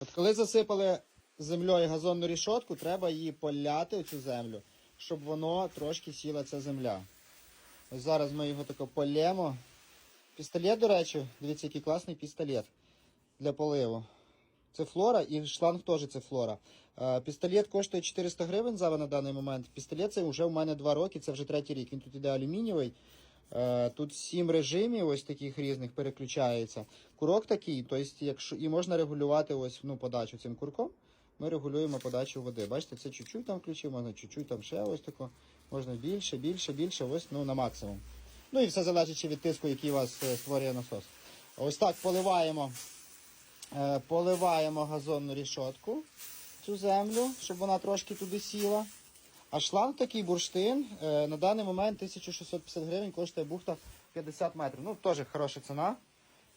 От коли засипали землею газонну рішотку, треба її поляти цю землю, щоб воно трошки сіла ця земля. Ось зараз ми його тако полємо. Пістолет, до речі, дивіться, який класний пістолет для поливу. Це флора і шланг теж це флора. Е, Пістолет коштує 400 гривень зараз на даний момент. Пістолет це вже у мене 2 роки, це вже третій рік. Він тут іде алюмінієвий. Е, Тут 7 режимів ось таких різних переключається. Курок такий, тобто, якщо і можна регулювати ось ну, подачу цим курком. Ми регулюємо подачу води. Бачите, це чуть-чуть там включив, можна чуть-чуть там ще ось тако. Можна більше, більше, більше, ось ну, на максимум. Ну і все залежить від тиску, який у вас е, створює насос. Ось так поливаємо, е, поливаємо газонну рішотку, цю землю, щоб вона трошки туди сіла. А шланг такий бурштин е, на даний момент 1650 гривень коштує бухта 50 метрів. Ну, теж хороша ціна.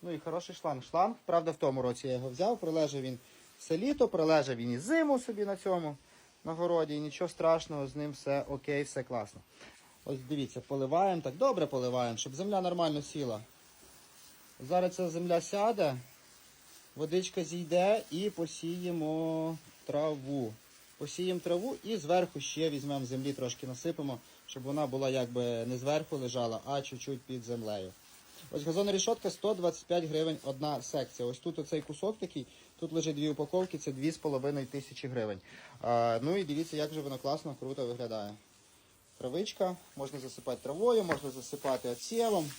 Ну і хороший шланг. Шланг, правда, в тому році я його взяв, пролежав він все літо, пролежав він і зиму собі на цьому на городі, і нічого страшного, з ним все окей, все класно. Ось дивіться, поливаємо так, добре поливаємо, щоб земля нормально сіла. Зараз ця земля сяде, водичка зійде і посіємо траву. Посіємо траву і зверху ще візьмемо землі, трошки насипемо, щоб вона була якби не зверху лежала, а чуть-чуть під землею. Ось газонна рішотка 125 гривень одна секція. Ось тут оцей кусок такий, тут лежить дві упаковки, це 2,5 тисячі гривень. А, ну і дивіться, як же воно класно, круто виглядає. Травичка, можна засипати травою, можна засипати отсєвом.